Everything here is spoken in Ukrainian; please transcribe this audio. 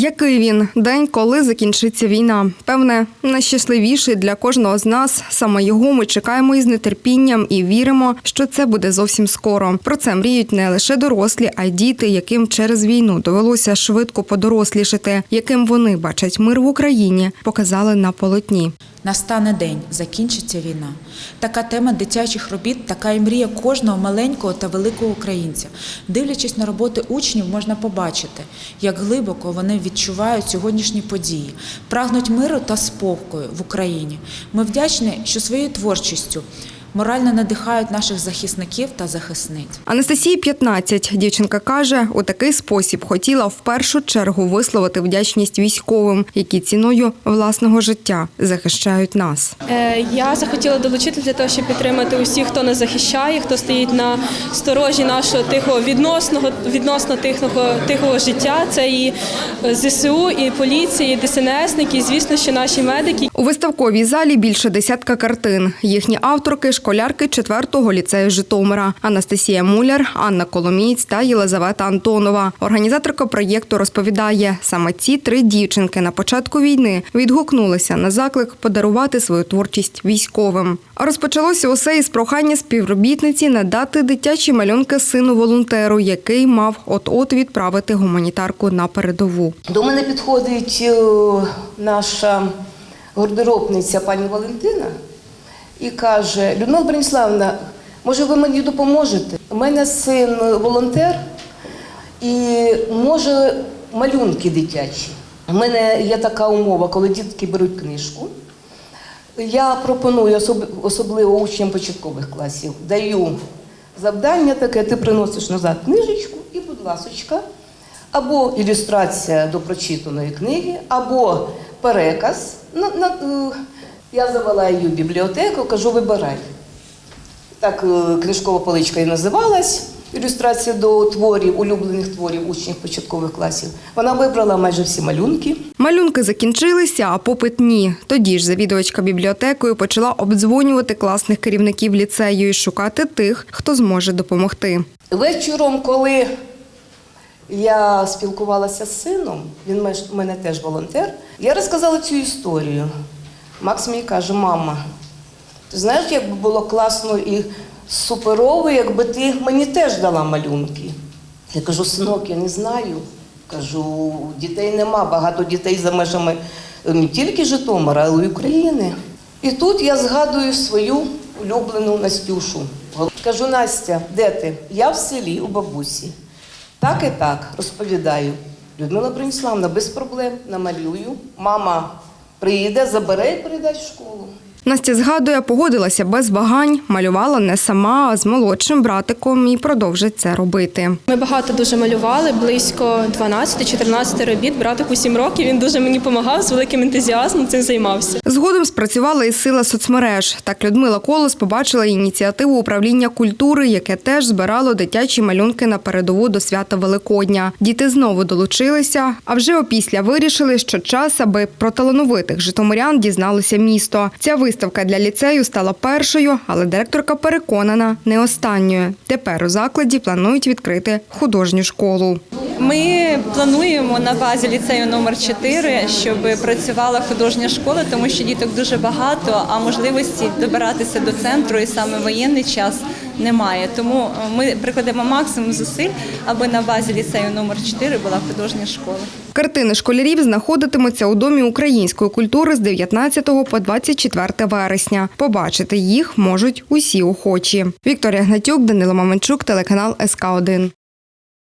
Який він день, коли закінчиться війна? Певне, найщасливіший для кожного з нас. Саме його ми чекаємо із нетерпінням і віримо, що це буде зовсім скоро. Про це мріють не лише дорослі, а й діти, яким через війну довелося швидко подорослішати, яким вони бачать мир в Україні, показали на полотні. Настане день, закінчиться війна. Така тема дитячих робіт, така і мрія кожного маленького та великого українця. Дивлячись на роботи учнів, можна побачити, як глибоко вони відчувають сьогоднішні події, прагнуть миру та спокою в Україні. Ми вдячні, що своєю творчістю морально надихають наших захисників та захисниць. Анастасії 15. Дівчинка каже, у такий спосіб хотіла в першу чергу висловити вдячність військовим, які ціною власного життя захищають нас. Е, Я захотіла долучити для того, щоб підтримати усіх, хто нас захищає, хто стоїть на сторожі нашого тихого відносного відносно тихого тихого життя. Це і ЗСУ, і поліція, і ДСНСники, і звісно, що наші медики. У виставковій залі більше десятка картин. Їхні авторки школярки 4-го ліцею Житомира Анастасія Муляр, Анна Коломієць та Єлизавета Антонова. Організаторка проєкту розповідає, саме ці три дівчинки на початку війни відгукнулися на заклик подарувати свою творчість військовим. А розпочалося усе із прохання співробітниці надати дитячі малюнки сину волонтеру, який мав от-от відправити гуманітарку на передову. До мене підходить е, наша гардеробниця пані Валентина і каже: Людмила Брониславна, може ви мені допоможете? У мене син волонтер і може малюнки дитячі. У мене є така умова, коли дітки беруть книжку. Я пропоную особливо учням початкових класів, даю завдання таке, ти приносиш назад книжечку і, будь ласочка, або ілюстрація до прочитаної книги, або переказ. На, на, е, я завела її в бібліотеку, кажу, вибирай. Так е, книжкова поличка і називалась. Ілюстрація до творів, улюблених творів учнів початкових класів. Вона вибрала майже всі малюнки. Малюнки закінчилися, а попит ні. Тоді ж завідувачка бібліотекою почала обдзвонювати класних керівників ліцею і шукати тих, хто зможе допомогти. Вечором, коли я спілкувалася з сином, він у мене теж волонтер, я розказала цю історію. Макс мені каже, мама, ти знаєш, як би було класно і суперово, якби ти мені теж дала малюнки. Я кажу, синок, я не знаю. Кажу, дітей нема, багато дітей за межами е, не тільки Житомира, але й України. І тут я згадую свою улюблену Настюшу. Кажу, Настя, де ти? Я в селі у бабусі. Так і так розповідаю. Людмила Брониславна, без проблем намалюю. Мама приїде, забере і передасть в школу. Настя згадує, погодилася без вагань, малювала не сама, а з молодшим братиком і продовжить це робити. Ми багато дуже малювали, близько 12-14 робіт. Братику 7 років. Він дуже мені допомагав з великим ентузіазмом цим займався. Згодом спрацювала і сила соцмереж. Так Людмила Колос побачила ініціативу управління культури, яке теж збирало дитячі малюнки на передову до свята Великодня. Діти знову долучилися, а вже опісля вирішили, що час, аби про талановитих житомирян дізналося місто. Ця виставка для ліцею стала першою, але директорка переконана не останньою. Тепер у закладі планують відкрити художню школу. Ми плануємо на базі ліцею номер 4 щоб працювала художня школа, тому що діток дуже багато, а можливості добиратися до центру і саме воєнний час немає. Тому е, ми прикладемо максимум зусиль, аби на базі ліцею номер 4 була художня школа. Картини школярів знаходитимуться у Домі української культури з 19 по 24 вересня. Побачити їх можуть усі охочі. Вікторія Гнатюк, Данило Маменчук, телеканал СК 1